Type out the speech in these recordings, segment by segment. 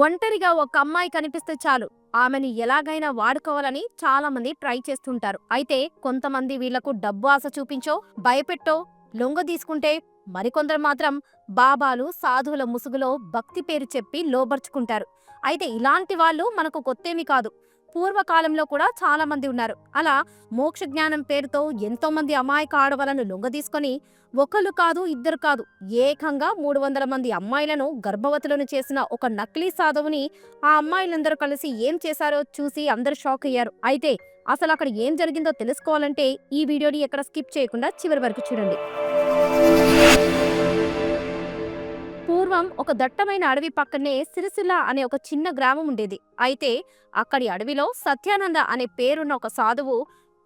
ఒంటరిగా ఒక అమ్మాయి కనిపిస్తే చాలు. ఆమెని ఎలాగైనా వాడుకోవాలని చాలా మంది ట్రై చేస్తుంటారు. అయితే కొంతమంది వీళ్ళకు డబ్బు ఆశ చూపించో భయపెట్టో లొంగ తీసుకుంటే మరికొందరు మాత్రం బాబాలు సాధువుల ముసుగులో భక్తి పేరు చెప్పి లోబర్చుకుంటారు. అయితే ఇలాంటి వాళ్ళు మనకు కొత్తేమి కాదు. పూర్వకాలంలో కూడా చాలా మంది ఉన్నారు. అలా మోక్ష జ్ఞానం పేరుతో ఎంతో మంది అమాయక ఆడవాళ్ళను లొంగదీసుకొని ఒకళ్ళు కాదు ఇద్దరు కాదు ఏకంగా మూడు వందల మంది అమ్మాయిలను గర్భవతులను చేసిన ఒక నకిలీ సాధువుని ఆ అమ్మాయిలందరూ కలిసి ఏం చేశారో చూసి అందరూ షాక్ అయ్యారు. అయితే అసలు అక్కడ ఏం జరిగిందో తెలుసుకోవాలంటే ఈ వీడియోని ఎక్కడ స్కిప్ చేయకుండా చివరి వరకు చూడండి. పూర్వం ఒక దట్టమైన అడవి పక్కనే సిరిసిల్ల అనే ఒక చిన్న గ్రామం ఉండేది. అయితే అక్కడి అడవిలో సత్యానంద అనే పేరున్న ఒక సాధువు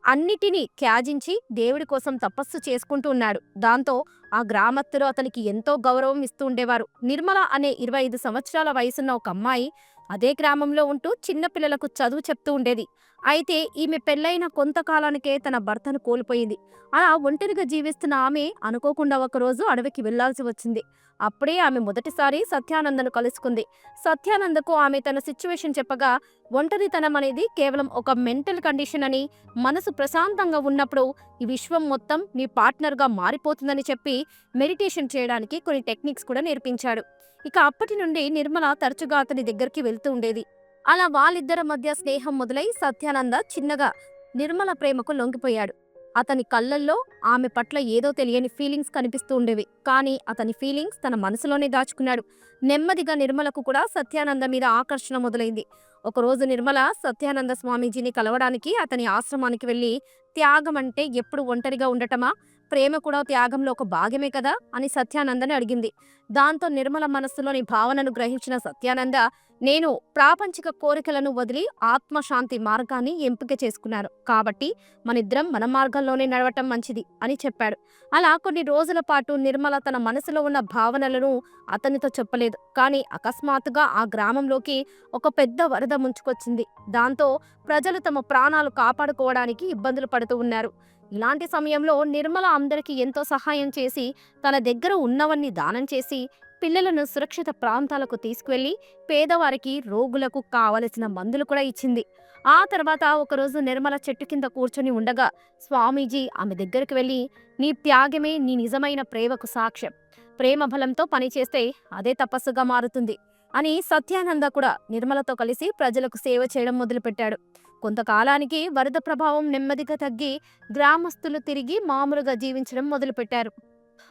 అన్నిటినీ త్యాజించి దేవుడి కోసం తపస్సు చేసుకుంటూ ఉన్నాడు. దాంతో ఆ గ్రామస్తులు అతనికి ఎంతో గౌరవం ఇస్తూ ఉండేవారు. నిర్మల అనే ఇరవై ఐదు సంవత్సరాల వయసున్న ఒక అమ్మాయి అదే గ్రామంలో ఉంటూ చిన్నపిల్లలకు చదువు చెప్తూ ఉండేది. అయితే ఈమె పెళ్ళైన కొంతకాలానికే తన భర్తను కోల్పోయింది. అలా ఒంటరిగా జీవిస్తున్న ఆమె అనుకోకుండా ఒకరోజు అడవికి వెళ్ళాల్సి వచ్చింది. అప్పుడే ఆమె మొదటిసారి సత్యానందను కలుసుకుంది. సత్యానందకు ఆమె తన సిచ్యువేషన్ చెప్పగా ఒంటరితనం అనేది కేవలం ఒక మెంటల్ కండిషన్ అని మనసు ప్రశాంతంగా ఉన్నప్పుడు ఈ విశ్వం మొత్తం నీ పార్ట్నర్గా మారిపోతుందని చెప్పి మెడిటేషన్ చేయడానికి కొన్ని టెక్నిక్స్ కూడా నేర్పించాడు. ఇక అప్పటి నుండి నిర్మల తరచుగా అతని దగ్గరికి వెళ్తూ ఉండేది. అలా వాళ్ళిద్దరి మధ్య స్నేహం మొదలై సత్యానంద చిన్నగా నిర్మల ప్రేమకు లొంగిపోయాడు. అతని కళ్ళల్లో ఆమె పట్ల ఏదో తెలియని ఫీలింగ్స్ కనిపిస్తూ ఉండేవి. కానీ అతని ఫీలింగ్స్ తన మనసులోనే దాచుకున్నాడు. నెమ్మదిగా నిర్మలకు కూడా సత్యానంద మీద ఆకర్షణ మొదలైంది. ఒకరోజు నిర్మల సత్యానంద స్వామీజీని కలవడానికి అతని ఆశ్రమానికి వెళ్ళి త్యాగం అంటే ఎప్పుడు ఒంటరిగా ఉండటమా? ప్రేమ కూడా త్యాగంలో ఒక భాగమే కదా? అని సత్యానందని అడిగింది. దాంతో నిర్మల మనస్సులోని భావనను గ్రహించిన సత్యానంద నేను ప్రాపంచిక కోరికలను వదిలి ఆత్మశాంతి మార్గాన్ని ఎంపిక చేసుకున్నాను కాబట్టి మనిద్దరం మన మార్గంలోనే నడవటం మంచిది అని చెప్పాడు. అలా కొన్ని రోజుల పాటు నిర్మల తన మనసులో ఉన్న భావనలను అతనితో చెప్పలేదు. కానీ అకస్మాత్తుగా ఆ గ్రామంలోకి ఒక పెద్ద వరద ముంచుకొచ్చింది. దాంతో ప్రజలు తమ ప్రాణాలు కాపాడుకోవడానికి ఇబ్బందులు పడుతూ ఉన్నారు. ఇలాంటి సమయంలో నిర్మల అందరికీ ఎంతో సహాయం చేసి తన దగ్గర ఉన్నవన్నీ దానం చేసి పిల్లలను సురక్షిత ప్రాంతాలకు తీసుకువెళ్ళి పేదవారికి రోగులకు కావలసిన మందులు కూడా ఇచ్చింది. ఆ తర్వాత ఒకరోజు నిర్మల చెట్టు కింద కూర్చొని ఉండగా స్వామీజీ ఆమె దగ్గరికి వెళ్ళి నీ త్యాగమే నీ నిజమైన ప్రేమకు సాక్ష్యం. ప్రేమ బలంతో పనిచేస్తే అదే తపస్సుగా మారుతుంది అని సత్యానంద కూడా నిర్మలతో కలిసి ప్రజలకు సేవ చేయడం మొదలుపెట్టాడు. కొంతకాలానికి వరద ప్రభావం నెమ్మదిగా తగ్గి గ్రామస్తులు తిరిగి మామూలుగా జీవించడం మొదలుపెట్టారు.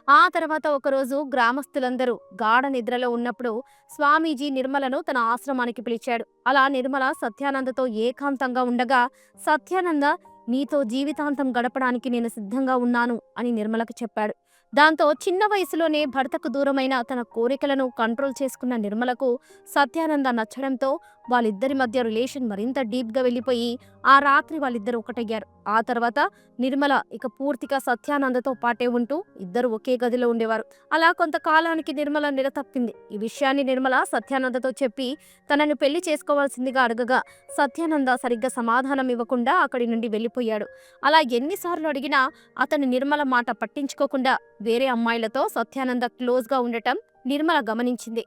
ఆ తర్వాత ఒకరోజు గ్రామస్తులందరూ గాఢ నిద్రలో ఉన్నప్పుడు స్వామీజీ నిర్మలను తన ఆశ్రమానికి పిలిచాడు. అలా నిర్మల సత్యానందతో ఏకాంతంగా ఉండగా సత్యానంద నీతో జీవితాంతం గడపడానికి నేను సిద్ధంగా ఉన్నాను అని నిర్మలకు చెప్పాడు. దాంతో చిన్న వయసులోనే భర్తకు దూరమైన తన కోరికలను కంట్రోల్ చేసుకున్న నిర్మలకు సత్యానంద నచ్చడంతో వాళ్ళిద్దరి మధ్య రిలేషన్ మరింత డీప్గా వెళ్ళిపోయి ఆ రాత్రి వాళ్ళిద్దరు ఒకటయ్యారు. ఆ తర్వాత నిర్మల ఇక పూర్తిగా సత్యానందతో పాటే ఉంటూ ఇద్దరు ఒకే గదిలో ఉండేవారు. అలా కొంతకాలానికి నిర్మల నిరతప్పింది ఈ విషయాన్ని నిర్మల సత్యానందతో చెప్పి తనను పెళ్ళి చేసుకోవాల్సిందిగా అడగగా సత్యానంద సరిగ్గా సమాధానం ఇవ్వకుండా అక్కడి నుండి వెళ్ళిపోయాడు. అలా ఎన్నిసార్లు అడిగినా అతను నిర్మల మాట పట్టించుకోకుండా వేరే అమ్మాయిలతో సత్యానంద క్లోజ్గా ఉండటం నిర్మల గమనించింది.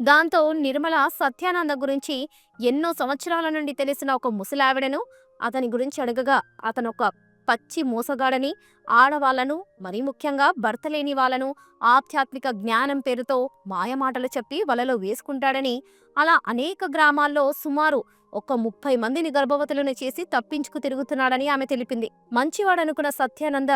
దాంతో నిర్మల సత్యానంద గురించి ఎన్నో సంవత్సరాల నుండి తెలిసిన ఒక ముసలావిడను అతని గురించి అడగగా అతనొక పచ్చి మోసగాడని ఆడవాళ్ళను మరీ ముఖ్యంగా భర్త లేని వాళ్ళను ఆధ్యాత్మిక జ్ఞానం పేరుతో మాయమాటలు చెప్పి వలలో వేసుకుంటాడని అలా అనేక గ్రామాల్లో సుమారు ఒక ముప్పై మందిని గర్భవతులను చేసి తప్పించుకు తిరుగుతున్నాడని ఆమె తెలిపింది. మంచివాడనుకున్న సత్యానంద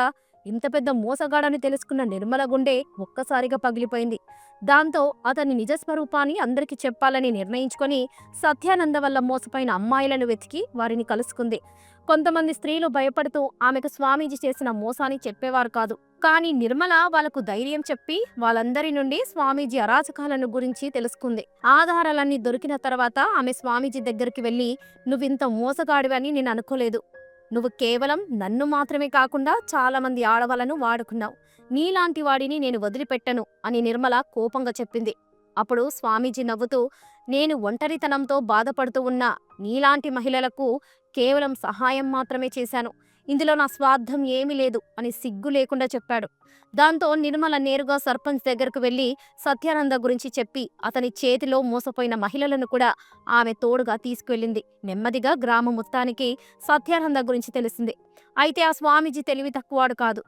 ఇంత పెద్ద మోసగాడని తెలుసుకున్న నిర్మల గుండె ఒక్కసారిగా పగిలిపోయింది. దాంతో అతని నిజస్వరూపాన్ని అందరికీ చెప్పాలని నిర్ణయించుకొని సత్యానంద వల్ల మోసపోయిన అమ్మాయిలను వెతికి వారిని కలుసుకుంది. కొంతమంది స్త్రీలు భయపడుతూ ఆమెకు స్వామీజీ చేసిన మోసాన్ని చెప్పేవారు కాదు. కానీ నిర్మల వాళ్ళకు ధైర్యం చెప్పి వాళ్ళందరి నుండి స్వామీజీ అరాచకాలను గురించి తెలుసుకుంది. ఆధారాలన్నీ దొరికిన తర్వాత ఆమె స్వామీజీ దగ్గరికి వెళ్ళి నువ్వింత మోసగాడివని నేను అనుకోలేదు. నువ్వు కేవలం నన్ను మాత్రమే కాకుండా చాలామంది ఆడవాళ్ళను వాడుకున్నావు. నీలాంటి వాడిని నేను వదిలిపెట్టను అని నిర్మల కోపంగా చెప్పింది. అప్పుడు స్వామీజీ నవ్వుతూ నేను ఒంటరితనంతో బాధపడుతూ ఉన్న నీలాంటి మహిళలకు కేవలం సహాయం మాత్రమే చేశాను. ఇందులో నా స్వార్థం ఏమీ లేదు అని సిగ్గు లేకుండా చెప్పాడు. దాంతో నిర్మల నేరుగా సర్పంచ్ దగ్గరకు వెళ్ళి సత్యానంద గురించి చెప్పి అతని చేతిలో మోసపోయిన మహిళలను కూడా ఆమె తోడుగా తీసుకువెళ్ళింది. నెమ్మదిగా గ్రామం మొత్తానికి సత్యానంద గురించి తెలిసింది. అయితే ఆ స్వామీజీ తెలివి తక్కువాడు కాదు.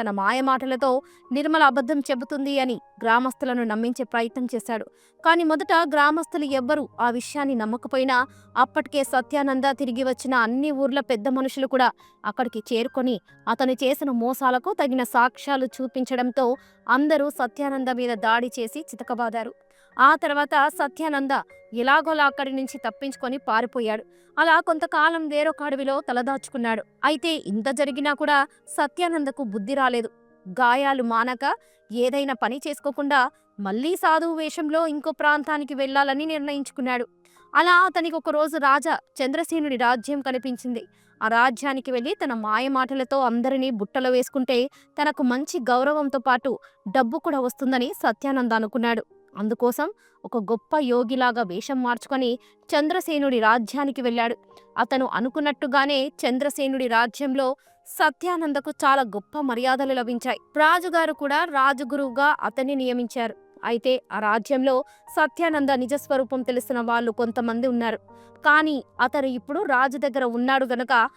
తన మాయమాటలతో నిర్మల అబద్ధం చెబుతుంది అని గ్రామస్తులను నమ్మించే ప్రయత్నం చేశాడు. కానీ మొదట గ్రామస్తులు ఎవ్వరూ ఆ విషయాన్ని నమ్మకపోయినా అప్పటికే సత్యానంద తిరిగి వచ్చిన అన్ని ఊర్ల పెద్ద మనుషులు కూడా అక్కడికి చేరుకొని అతను చేసిన మోసాలకు తగిన సాక్ష్యాలు చూపించడంతో అందరూ సత్యానంద మీద దాడి చేసి చితకబాదారు. ఆ తర్వాత సత్యానంద ఎలాగోలా అక్కడి నుంచి తప్పించుకొని పారిపోయాడు. అలా కొంతకాలం వేరొక అడవిలో తలదాచుకున్నాడు. అయితే ఇంత జరిగినా కూడా సత్యానందకు బుద్ధి రాలేదు. గాయాలు మానక ఏదైనా పని చేసుకోకుండా మళ్ళీ సాధువు వేషంలో ఇంకో ప్రాంతానికి వెళ్ళాలని నిర్ణయించుకున్నాడు. అలా అతనికి ఒక రోజు రాజా చంద్రసేనుడి రాజ్యం కనిపించింది. ఆ రాజ్యానికి వెళ్ళి తన మాయ మాటలతో అందరినీ బుట్టలో వేసుకుంటే తనకు మంచి గౌరవంతో పాటు డబ్బు కూడా వస్తుందని సత్యానంద అనుకున్నాడు. అందుకోసం ఒక గొప్ప యోగిలాగా వేషం మార్చుకొని చంద్రసేనుడి రాజ్యానికి వెళ్ళాడు. అతను అనుకున్నట్టుగానే చంద్రసేనుడి రాజ్యంలో సత్యానందకు చాలా గొప్ప మర్యాదలు లభించాయి. రాజుగారు కూడా రాజుగురువుగా అతన్ని నియమించారు. అయితే ఆ రాజ్యంలో సత్యానంద నిజస్వరూపం తెలిసిన వాళ్ళు కొంతమంది ఉన్నారు. కానీ అతను ఇప్పుడు రాజు దగ్గర ఉన్నాడు గనక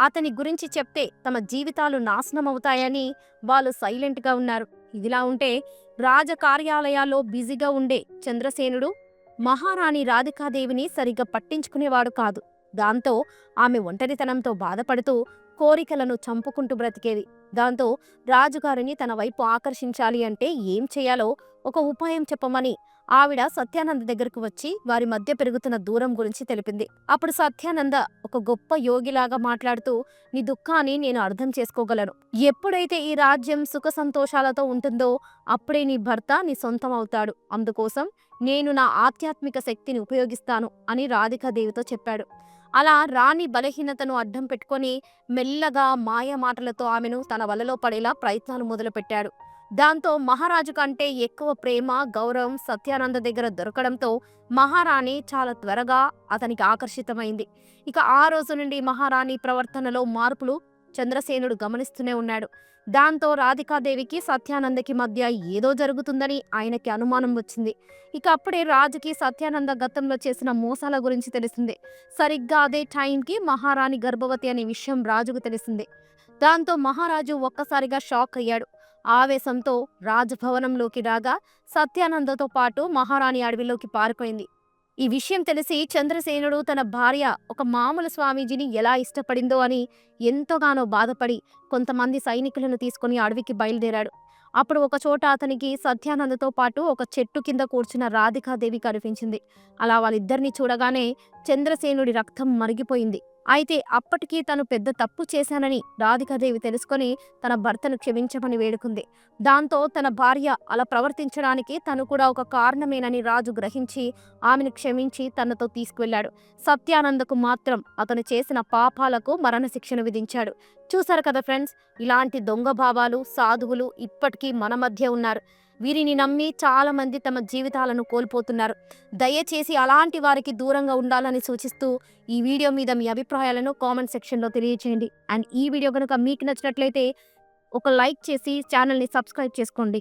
అతని గురించి చెప్తే తమ జీవితాలు నాశనం అవుతాయని వాళ్ళు సైలెంట్గా ఉన్నారు. ఇదిలా ఉంటే రాజకార్యాలయాల్లో బిజీగా ఉండే చంద్రసేనుడు మహారాణి రాధికాదేవిని సరిగ్గా పట్టించుకునేవాడు కాదు. దాంతో ఆమె ఒంటరితనంతో బాధపడుతూ కోరికలను చంపుకుంటూ బ్రతికేది. దాంతో రాజుగారిని తన వైపు ఆకర్షించాలి అంటే ఏం చేయాలో ఒక ఉపాయం చెప్పమని ఆవిడ సత్యానంద దగ్గరకు వచ్చి వారి మధ్య పెరుగుతున్న దూరం గురించి తెలిపింది. అప్పుడు సత్యానంద ఒక గొప్ప యోగిలాగా మాట్లాడుతూ నీ దుఃఖాన్ని నేను అర్థం చేసుకోగలను. ఎప్పుడైతే ఈ రాజ్యం సుఖ సంతోషాలతో ఉంటుందో అప్పుడే నీ భర్త నీ సొంతం అవుతాడు. అందుకోసం నేను నా ఆధ్యాత్మిక శక్తిని ఉపయోగిస్తాను అని రాధికాదేవితో చెప్పాడు. అలా రాణి బలహీనతను అడ్డం పెట్టుకొని మెల్లగా మాయ మాటలతో ఆమెను తన వలలో పడేలా ప్రయత్నాలు మొదలుపెట్టాడు. దాంతో మహారాజు కంటే ఎక్కువ ప్రేమ గౌరవం సత్యానంద దగ్గర దొరకడంతో మహారాణి చాలా త్వరగా అతనికి ఆకర్షితమైంది. ఇక ఆ రోజు నుండి మహారాణి ప్రవర్తనలో మార్పులు చంద్రసేనుడు గమనిస్తూనే ఉన్నాడు. దాంతో రాధికాదేవికి సత్యానందకి మధ్య ఏదో జరుగుతుందని ఆయనకి అనుమానం వచ్చింది. ఇక అప్పుడే రాజుకి సత్యానంద గతంలో చేసిన మోసాల గురించి తెలిసింది. సరిగ్గా అదే టైంకి మహారాణి గర్భవతి అనే విషయం రాజుకు తెలిసింది. దాంతో మహారాజు ఒక్కసారిగా షాక్ అయ్యాడు. ఆవేశంతో రాజభవనంలోకి రాగా సత్యానందతో పాటు మహారాణి అడవిలోకి పారిపోయింది. ఈ విషయం తెలిసి చంద్రసేనుడు తన భార్య ఒక మామూలు స్వామీజీని ఎలా ఇష్టపడిందో అని ఎంతగానో బాధపడి కొంతమంది సైనికులను తీసుకుని అడవికి బయలుదేరాడు. అప్పుడు ఒక చోట అతనికి సత్యానందతో పాటు ఒక చెట్టు కింద కూర్చున్న రాధికాదేవి కనిపించింది. అలా వాళ్ళిద్దరిని చూడగానే చంద్రసేనుడి రక్తం మరిగిపోయింది. అయితే అప్పటికీ తను పెద్ద తప్పు చేశానని రాధికాదేవి తెలుసుకొని తన భర్తను క్షమించమని వేడుకుంది. దాంతో తన భార్య అలా ప్రవర్తించడానికి తను కూడా ఒక కారణమేనని రాజు గ్రహించి ఆమెను క్షమించి తనతో తీసుకువెళ్ళాడు. సత్యానందకు మాత్రం అతను చేసిన పాపాలకు మరణశిక్షను విధించాడు. చూసారు కదా ఫ్రెండ్స్ ఇలాంటి దొంగ భావాలు సాధువులు ఇప్పటికీ మన మధ్య ఉన్నారు. వీరిని నమ్మి చాలా మంది తమ జీవితాలను కోల్పోతున్నారు. దయచేసి అలాంటి వారికి దూరంగా ఉండాలని సూచిస్తూ ఈ వీడియో మీద మీ అభిప్రాయాలను కామెంట్ సెక్షన్లో తెలియజేయండి అండ్ ఈ వీడియో కనుక మీకు నచ్చినట్లయితే ఒక లైక్ చేసి ఛానల్ని సబ్స్క్రైబ్ చేసుకోండి.